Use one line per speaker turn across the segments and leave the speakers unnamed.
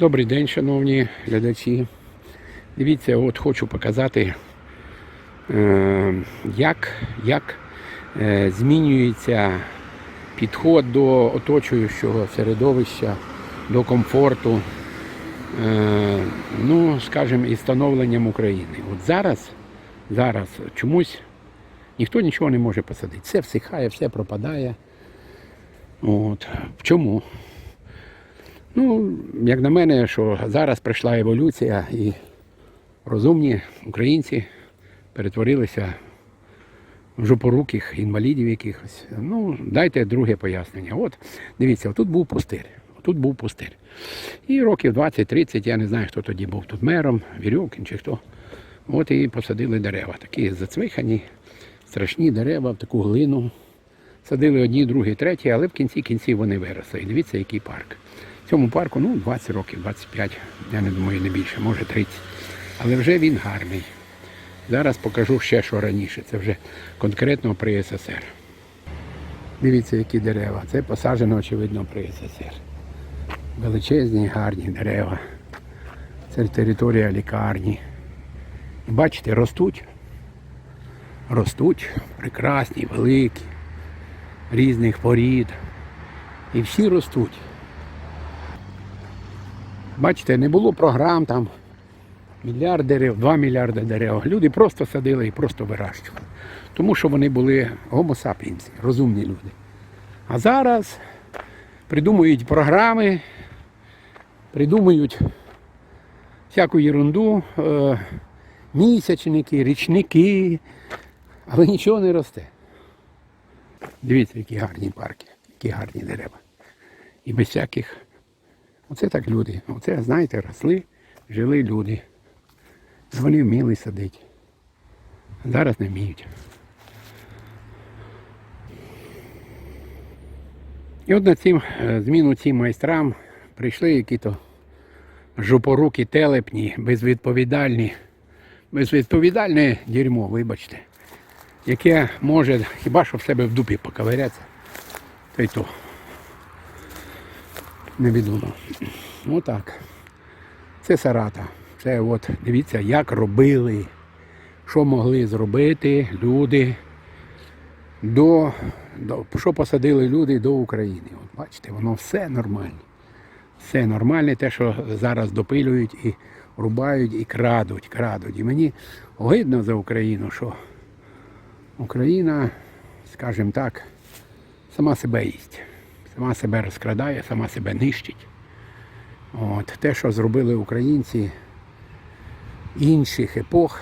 Добрий день, шановні глядачі. Дивіться, от хочу показати, е, як, як е, змінюється підход до оточуючого середовища, до комфорту, е, ну, скажімо, і становленням України. От зараз, зараз чомусь ніхто нічого не може посадити. Все всихає, все пропадає. От. Чому? Ну, як на мене, що зараз прийшла еволюція і розумні українці перетворилися в жопоруких інвалідів якихось. Ну, дайте друге пояснення. От, дивіться, тут був пустир. Тут був пустир. І років 20-30, я не знаю, хто тоді був тут мером, Вірьовкін чи хто. От і посадили дерева. Такі зацвихані, страшні дерева в таку глину. Садили одні, другі, треті, але в кінці кінців вони виросли. І дивіться, який парк. Цьому парку ну, 20 років, 25, я не думаю, не більше, може 30. Але вже він гарний. Зараз покажу ще, що раніше. Це вже конкретно при СССР. Дивіться, які дерева. Це посаджено, очевидно, при СССР. Величезні, гарні дерева. Це територія лікарні. Бачите, ростуть. Ростуть, прекрасні, великі, різних порід. І всі ростуть. Бачите, не було програм там. Мільярд дерев, 2 мільярди дерев. Люди просто садили і просто вирощували. Тому що вони були гомо сапіенсі, розумні люди. А зараз придумують програми, придумують всяку ерунду, е, місячники, річники, але нічого не росте. Дивіться, які гарні парки, які гарні дерева. І без всяких. Оце так люди. Оце, знаєте, росли, жили люди. Вони вміли садити. Зараз не вміють. І от на цим, е, зміну цим майстрам прийшли які-то жопорукі телепні, безвідповідальні, безвідповідальне дерьмо, вибачте, яке може хіба що в себе в дупі поковирятися, то й то. Невідомо. Отак. Це Сарата. Це от дивіться, як робили, що могли зробити люди до, до що посадили люди до України. От бачите, воно все нормально. Все нормальне, те, що зараз допилюють і рубають, і крадуть, крадуть. І мені огидно за Україну, що Україна, скажімо так, сама себе їсть. Сама себе розкрадає, сама себе нищить. От, те, що зробили українці інших епох,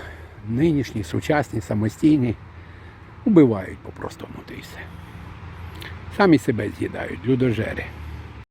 нинішні, сучасні, самостійні, убивають по-простому та все. Самі себе з'їдають, людожери.